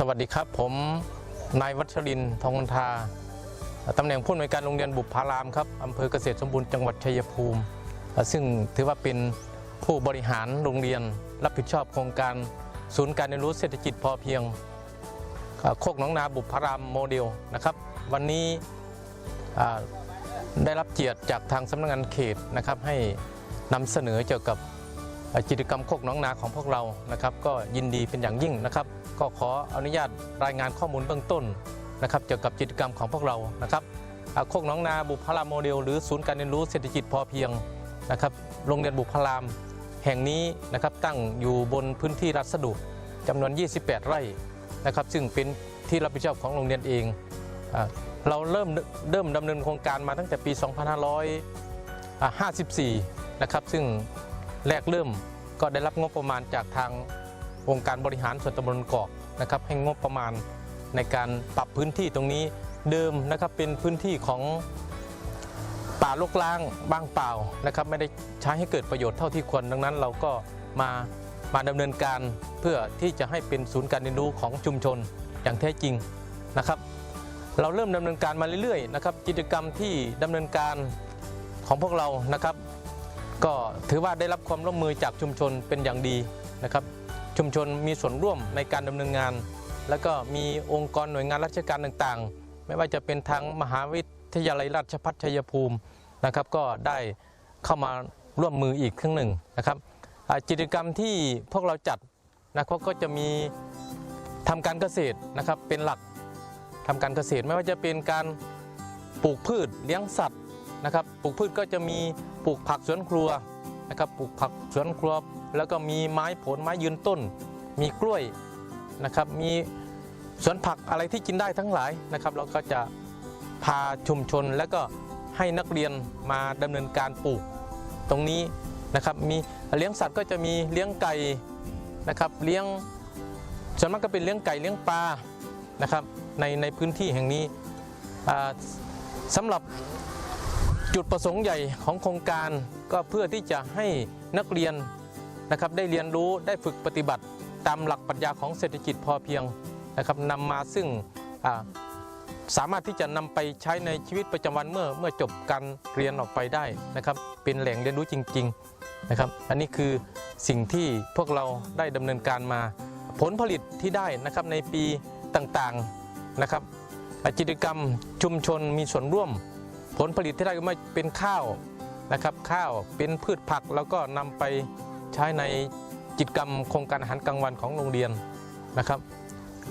สวัสดีครับผมนายวัชรินทร์ทองมนทาตำแหน่งผู้อำนวยการโรงเรียนบุพารามครับอำเภอเกษตรสมบูรณ์จังหวัดชัยภูมิ ซึ่งถือว่าเป็นผู้บริหารโรงเรียนรับผิดชอบโครงการศูนย์การเรียนรู้เศรษฐกิจพอเพียงโคกหนองนาบุพารามโมเดลนะครับ วันนี้ได้รับเกียรติจากทางสำนักงานเขตนะครับให้นำเสนอเกี่ยวกับ กิจกรรมโคกน้องนาของพวกเรานะครับ ก็ยินดีเป็นอย่างยิ่งนะครับ ก็ขออนุญาตรายงานข้อมูลเบื้องต้นนะครับเกี่ยวกับกิจกรรมของพวกเรานะครับโคกน้องนาบุพารามโมเดล หรือศูนย์การเรียนรู้เศรษฐกิจพอเพียงนะครับโรงเรียนบุพารามแห่งนี้นะครับตั้งอยู่บนพื้นที่รัศดุจำนวน 28 ไร่นะครับซึ่งเป็นที่รับผิดชอบของโรงเรียนเอง เราเริ่มเริ่มดำเนินโครงการมาตั้งแต่ปี 2554 นะครับซึ่ง แรกเริ่มก็ได้รับงบประมาณจากทางองค์การบริหารส่วนตำบลเกาะนะครับให้งบประมาณในการปรับพื้นที่ตรงนี้เดิมนะครับเป็นพื้นที่ของป่าลกล้างบ้างเปล่านะครับไม่ได้ใช้ให้เกิดประโยชน์เท่าที่ควรดังนั้นเราก็มามาดำเนินการเพื่อที่จะให้เป็นศูนย์การเรียนรู้ของชุมชนอย่างแท้จริงนะครับ เราเริ่มดำเนินการมาเรื่อยๆนะครับกิจกรรมที่ดำเนินการของพวกเรานะครับ ก็ถือว่าได้รับความร่วมมือจากชุมชนเป็นอย่างดีนะครับ ชุมชนมีส่วนร่วมในการดำเนินงาน แล้วก็มีองค์กรหน่วยงานราชการต่างๆ ไม่ว่าจะเป็นทางมหาวิทยาลัยราชภัฏชัยภูมินะครับ ก็ได้เข้ามาร่วมมืออีกครั้งหนึ่งนะครับกิจกรรมที่พวกเราจัดนะครับก็จะมีทำการเกษตรนะครับเป็นหลักทำการเกษตรไม่ว่าจะเป็นการปลูกพืชเลี้ยงสัตว์นะครับ ปลูกพืชก็จะมี ปลูกผักสวนครัวนะครับปลูกผักสวนครัว แล้วก็มีไม้ผลไม้ยืนต้น มีกล้วยนะครับมีสวนผักอะไรที่กินได้ทั้งหลายนะครับ เราก็จะพาชุมชนแล้วก็ให้นักเรียนมาดำเนินการปลูกตรงนี้นะครับมีเลี้ยงสัตว์ก็จะมีเลี้ยงไก่นะครับเลี้ยงส่วนมากก็เป็นเลี้ยงไก่เลี้ยงปลานะครับในในพื้นที่แห่งนี้อ่าสำหรับ จุดประสงค์ใหญ่ของโครงการก็เพื่อที่จะให้นักเรียนนะครับได้เรียนรู้ได้ฝึกปฏิบัติตามหลักปรัชญาของเศรษฐกิจพอเพียงนะครับนำมาซึ่งสามารถที่จะนำไปใช้ในชีวิตประจำวันเมื่อเมื่อจบการเรียนออกไปได้นะครับ เป็นแหล่งเรียนรู้จริง ๆนะครับ อันนี้คือสิ่งที่พวกเราได้ดำเนินการมา ผลผลิตที่ได้นะครับในปีต่างๆนะครับกิจกรรมชุมชนมีส่วนร่วม ผลผลิตที่ได้ก็ไม่เป็นข้าวนะครับ ข้าวเป็นพืชผักแล้วก็นำไปใช้ในกิจกรรมโครงการอาหารกลางวันของโรงเรียนนะครับ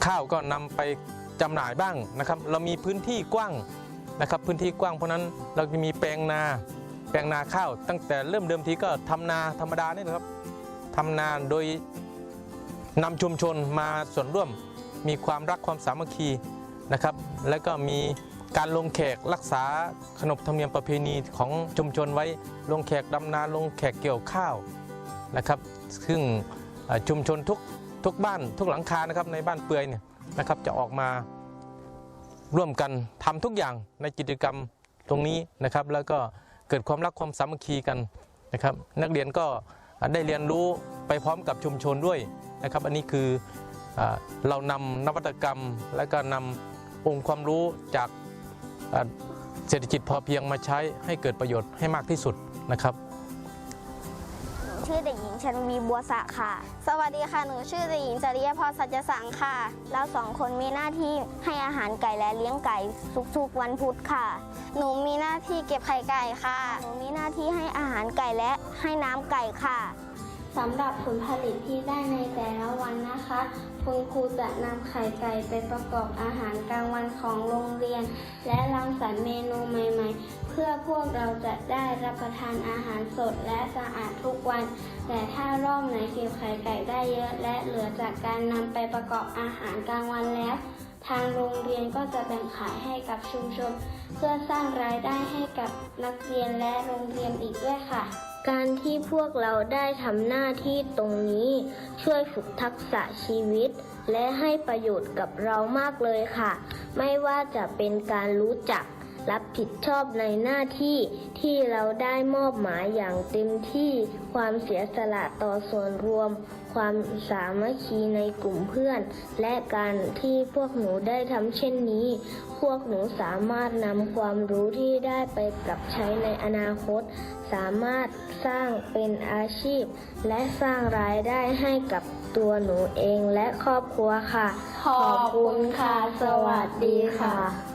ข้าวก็นำไปจำหน่ายบ้างนะครับ เรามีพื้นที่กว้างนะครับ พื้นที่กว้างเพราะฉะนั้นเราจะมีแปลงนา แปลงนาข้าว ตั้งแต่เริ่มเดิมทีก็ทำนาธรรมดานี่นะครับทำนาโดยนำชุมชนมาส่วนร่วมมีความรักความสามัคคีนะครับ แล้วก็มี การลงแขกรักษาขนบธรรมเนียมประเพณีของชุมชนไว้ลงแขกดำนาลงแขกเกี่ยวข้าวนะครับ ซึ่งชุมชนทุกทุกบ้านทุกหลังคานะครับในบ้านเปือยเนี่ยนะครับจะออกมาร่วมกันทำทุกอย่างในกิจกรรมตรงนี้นะครับ แล้วก็เกิดความรักความสามัคคีกันนะครับ นักเรียนก็ได้เรียนรู้ไปพร้อมกับชุมชนด้วยนะครับ อันนี้คืออเรานำนวัตกรรมและก็นำองค์ความรู้จาก เศรษฐกิจพอเพียงมาใช้ให้เกิดประโยชน์ให้มากที่สุดนะครับ หนูชื่อเด็กหญิงชนวีบัวสะค่ะ สวัสดีค่ะ หนูชื่อเด็กหญิงจริยพรสัจสังค่ะ เราสองคนมีหน้าที่ให้อาหารไก่และเลี้ยงไก่ทุกๆวันพุธค่ะ หนูมีหน้าที่เก็บไข่ไก่ค่ะ หนูมีหน้าที่ให้อาหารไก่และให้น้ำไก่ค่ะ สำหรับผลผลิตที่ได้ในแต่ละวันนะคะ คุณครูจะนำไข่ไก่ไปประกอบอาหารกลางวันของโรงเรียน และรังสรรค์เมนูใหม่ๆ เพื่อพวกเราจะได้รับประทานอาหารสดและสะอาดทุกวัน แต่ถ้ารอบไหนเก็บไข่ไก่ได้เยอะ และเหลือจากการนำไปประกอบอาหารกลางวันแล้ว ทางโรงเรียนก็จะแบ่งขายให้กับชุมชน เพื่อสร้างรายได้ให้กับนักเรียนและโรงเรียนอีกด้วยค่ะ การที่พวกเราได้ทำหน้าที่ตรงนี้ ช่วยฝึกทักษะชีวิต และให้ประโยชน์กับเรามากเลยค่ะ ไม่ว่าจะเป็นการรู้จัก รับผิดชอบในหน้าที่ที่เราได้มอบหมายอย่างเต็มที่ความเสียสละต่อส่วนรวม ความสามัคคีในกลุ่มเพื่อน และการที่พวกหนูได้ทำเช่นนี้ พวกหนูสามารถนำความรู้ที่ได้ไปปรับใช้ในอนาคต สามารถสร้างเป็นอาชีพ และสร้างรายได้ให้กับตัวหนูเองและครอบครัวค่ะ ขอบคุณค่ะ สวัสดีค่ะ